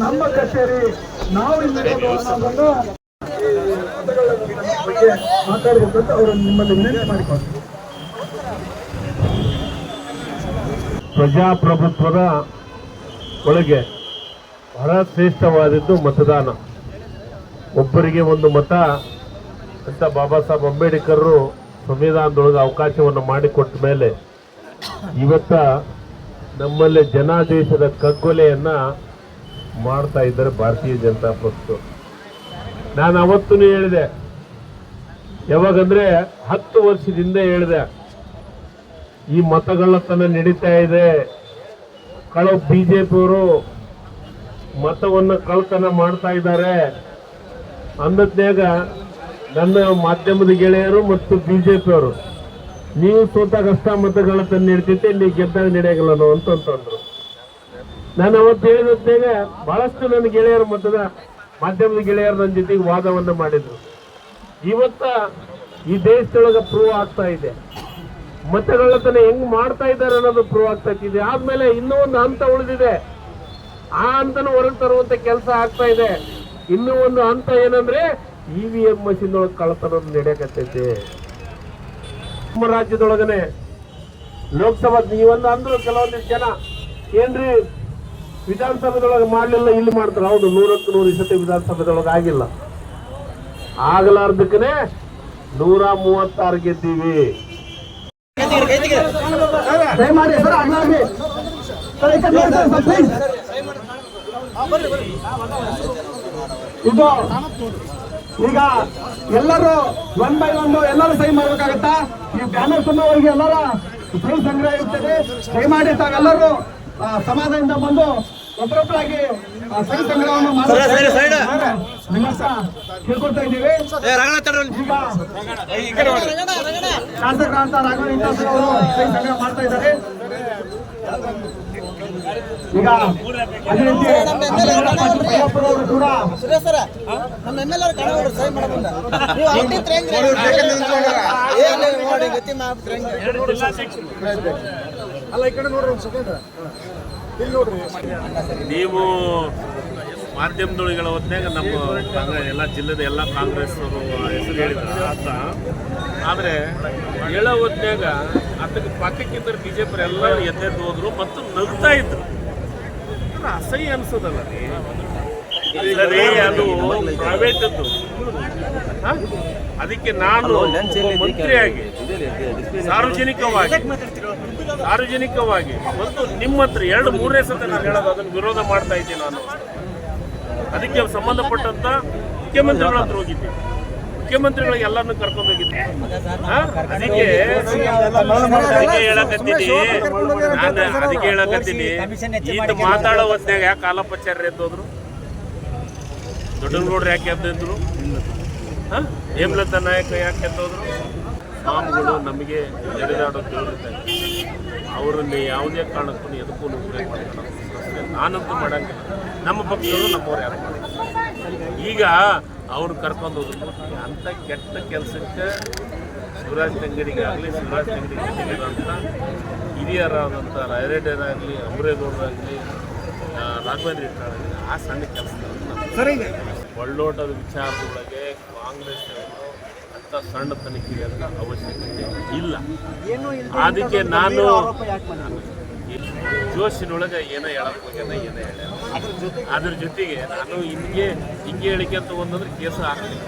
ನಮ್ಮ ಕಚೇರಿ ನಾವು ಮಾತಾಡಬೇಕಂತ ಅನ್ನೋದನ್ನು ಈ ಮತಗಳ ಬಗ್ಗೆ ಮಾತಾಡಬೇಕು ಅಂತ ಅವರು ನಿಮ್ಮಲ್ಲಿ ವಿನಂತಿ ಮಾಡಿಕೊಂಡು ಪ್ರಜಾಪ್ರಭುತ್ವದ ಒಳಗೆ ಬಹಳ ಶ್ರೇಷ್ಠವಾದದ್ದು ಮತದಾನ. ಒಬ್ಬರಿಗೆ ಒಂದು ಮತ ಅಂತ ಬಾಬಾ ಸಾಹೇಬ್ ಅಂಬೇಡ್ಕರ್ರು ಸಂವಿಧಾನದೊಳಗೆ ಅವಕಾಶವನ್ನು ಮಾಡಿಕೊಟ್ಟ ಮೇಲೆ ಇವತ್ತ ನಮ್ಮಲ್ಲಿ ಜನಾದೇಶದ ಕಗ್ಗೊಲೆಯನ್ನ ಮಾಡ್ತಾ ಇದ್ದಾರೆ ಭಾರತೀಯ ಜನತಾ ಪಕ್ಷ. ನಾನು ಅವತ್ತೂ ಹೇಳಿದೆ, ಯಾವಾಗಂದ್ರೆ ಹತ್ತು ವರ್ಷದಿಂದ ಹೇಳಿದೆ, ಈ ಮತಗಳ್ಳತನ ನಡೀತಾ ಇದೆ. ಕಳು ಬಿಜೆಪಿಯವರು ಮತವನ್ನು ಕಳ್ತನ ಮಾಡ್ತಾ ಇದ್ದಾರೆ. ಅಂದದ್ನಾಗ ನನ್ನ ಮಾಧ್ಯಮದ ಗೆಳೆಯರು ಮತ್ತು ಬಿಜೆಪಿಯವರು, ನೀವು ಸೋತಾಗ ಅಷ್ಟ ಮತಗಳನ್ನ ಇಲ್ಲಿ ಗೆದ್ದಾಗ ನಡೆಯಲ್ಲ ಅಂತ ಅಂತಂದ್ರು. ನಾನು ಅವತ್ತು ಹೇಳಿದ್ನಾಗ ಬಹಳಷ್ಟು ನನ್ನ ಗೆಳೆಯರ ಮತದ ಮಾಧ್ಯಮದ ಗೆಳೆಯರು ನನ್ನ ಜೊತೆಗೆ ವಾದವನ್ನು ಮಾಡಿದ್ರು. ಇವತ್ತ ಈ ದೇಶದೊಳಗೆ ಪ್ರೂವ್ ಆಗ್ತಾ ಇದೆ. ಮತಗಳತನ ಹೆಂಗ್ ಮಾಡ್ತಾ ಇದ್ದಾರೆ ಅನ್ನೋದು ಪ್ರೂವ್ ಆಗ್ತಾ ಇದೆ. ಆದ್ಮೇಲೆ ಇನ್ನೂ ಒಂದು ಹಂತ ಉಳಿದಿದೆ. ಆ ಹಂತನ ಹೊರಗೆ ತರುವಂತ ಕೆಲಸ ಆಗ್ತಾ ಇದೆ. ಇನ್ನೂ ಒಂದು ಹಂತ ಏನಂದ್ರೆ ಇ ವಿ ಎಂ ಮಷಿನ್ ಒಳಗೆ ಕಳ್ಳತನ ನಡೆಯಕತ್ತೈತಿ. ನಮ್ಮ ರಾಜ್ಯದೊಳಗನೆ ಲೋಕಸಭಾ ನೀವೊಂದು ಅಂದ್ರು ಕೆಲವೊಂದಿಷ್ಟು ಜನ. ಏನ್ರಿ? ವಿಧಾನಸಭೆದೊಳಗೆ ಮಾಡಲಿಲ್ಲ, ಇಲ್ಲಿ ಮಾಡ್ತಾರೆ. ಹೌದು, ನೂರಕ್ಕೆ ನೂರು ಸತಿ ವಿಧಾನಸಭೆದೊಳಗೆ ಆಗಿಲ್ಲ. ಆಗಲಾರ್ದಕ್ಕನೆ ನೂರ ಮೂವತ್ತಾರು ಗೆದ್ದೀವಿ. ಇದು ಈಗ ಎಲ್ಲರೂ ಒನ್ ಬೈ ಒನ್ ಎಲ್ಲರೂ ಸೈನ್ ಮಾಡ್ಬೇಕಾಗತ್ತಾ? ಈ ಬ್ಯಾನರ್ ತುಂಬವರೆಗೆ ಎಲ್ಲರ ಸಂಗ್ರಹ ಇರ್ತದೆ. ಮಾಡಿ ತಾವೆಲ್ಲರೂ ಸಮಾಜದಿಂದ ಬಂದು ಒಬ್ಬರೊಬ್ಬರಾಗಿ ಸಂಘ ಸಹಿ ಸಂಗ್ರಹವನ್ನು ಇದ್ದೀವಿ. ಶಾಸಕರಾದಂತ ರಾಘವೇಂದ್ರ ಅವರು ಸಹಿ ಸಂಗ್ರಹ ಮಾಡ್ತಾ ಇದ್ದಾರೆ. ಈಗ ಅದೇ ರೀತಿ ಅವರು ಕೂಡ. ನಮ್ಮ ಎಂ ಎಲ್ ಆರ್ ಕಣ ನೋಡ್ರಿ ಸಹಿ ಮಾಡಬಂದ ನೀವು ಅಂಟಿತ್ರ ಹೆಂಗ್ರಿ ನೋಡಿ ಗತಿ ಮಾಡ್ಬಿಟ್ರೆ ಹೆಂಗ್ರಿ ನೀವು ಮಾಧ್ಯಮದೊಳಗಳ ಹೊತ್ನಾಗ ನಮ್ಮ ಎಲ್ಲ ಜಿಲ್ಲೆದ ಎಲ್ಲ ಕಾಂಗ್ರೆಸ್ ಹೆಸರು ಹೇಳಿದ್ರು. ಅಂತ ಆದರೆ ಹೇಳೋ ಹೊತ್ನಾಗ ಅದಕ್ಕೆ ಪಕ್ಕಕ್ಕಿದ್ದ ಬಿ ಜೆ ಪಿ ಎಲ್ಲ ಎದ್ದೆದ್ದು ಹೋದ್ರು ಮತ್ತು ನಗ್ತಾ ಇದ್ರು. ಅಸಹ್ಯ ಅನ್ಸೋದಲ್ಲ ಅದು. ಪ್ರೈವೇಟ್ ಅದು ಅದಕ್ಕೆ ನಾನು ಮಂತ್ರಿಯಾಗಿ, ಸಾರ್ವಜನಿಕವಾಗಿ ಸಾರ್ವಜನಿಕವಾಗಿ ಒಂದು ನಿಮ್ಮ ಹತ್ರ ಎರಡು, ಮೂರನೇ ಸತ ನಾನು ಹೇಳೋದು, ಅದನ್ನು ವಿರೋಧ ಮಾಡ್ತಾ ಇದ್ದೀನಿ ನಾನು ಅದಕ್ಕೆ ಸಂಬಂಧಪಟ್ಟಂತ ಮುಖ್ಯಮಂತ್ರಿಗಳ ಹತ್ರ ಹೋಗಿದ್ದೆ. ಮುಖ್ಯಮಂತ್ರಿಗಳಿಗೆ ಎಲ್ಲರನ್ನು ಕರ್ಕೊಂಡು ಹೋಗಿದ್ದೆ? ಅದಕ್ಕೆ ಅದಕ್ಕೆ ಹೇಳಕತ್ತೀನಿ. ನಾನು ಅದಕ್ಕೆ ಹೇಳಕತ್ತೀನಿ. ಇದು ಮಾತಾಡೋ ಹೊತ್ನ್ಯಾಗ ಯಾಕೆ ಕಾಲಪಚಾರ್ಯ ಎದ್ದೋದ್ರು ನೋಡ್ರಿ ಯಾಕೆ ಎದ್ದಿದ್ರು? ಹೇಮಲತಾ ನಾಯಕ ಯಾಕೆ ಎದ್ದೋದ್ರು ಸ್ವಾಮಿಗಳು ನಮಗೆ ನಡೆದಾಡೋದು ಅವರನ್ನು ಅವರಲ್ಲಿ ಯಾವುದೇ ಕಾರಣಕ್ಕೂ ಎದಕ್ಕೂ ಉಪಯೋಗ ಮಾಡ್ತಾರೆ ನಾನಂತೂ ಮಾಡಂಗಿಲ್ಲ. ನಮ್ಮ ಪಕ್ಷಗಳು ನಮ್ಮವ್ರು ಯಾರು ಮಾಡಿಲ್ಲ. ಈಗ ಅವ್ರು ಕರ್ಕೊಂಡು ಹೋದ್ರು. ಅಂಥ ಕೆಟ್ಟ ಕೆಲಸಕ್ಕೆ ಶಿವರಾಜ್ ತಂಗಡಿಗಾಗಲಿ ಶಿವರಾಜ್ ತಂಗಡಿಗೆ ಅಂತ ಹಿರಿಯರಾದಂಥ ರಾಯರೆಡ್ಡಿಯರಾಗಲಿ ಅಮರೇಗೌಡರಾಗಲಿ ರಾಘವೇಂದ್ರ ಇಟ್ಟಾಗಲಿ ಆ ಸಣ್ಣ ಕೆಲಸ ಒಳ್ಳೋಟದ ವಿಚಾರದೊಳಗೆ ಕಾಂಗ್ರೆಸ್ ಅಂತ ಸಣ್ಣ ತನಿಖೆ ಅವಶ್ಯಕತೆ ಇಲ್ಲ. ಅದಕ್ಕೆ ನಾನು ಜೋಶಿನೊಳಗೆ ಏನೋ ಹೇಳಕ್ ಹೋಗ್ಯಾನ ಏನೋ ಹೇಳ ಅದ್ರ ಜೊತೆಗೆ ನಾನು ಹಿಂಗೆ ಹಿಂಗೆ ಹೇಳಿಕೆ ಅಂತ ಒಂದಂದ್ರೆ ಕೇಸು ಹಾಕ್ತೀನಿ.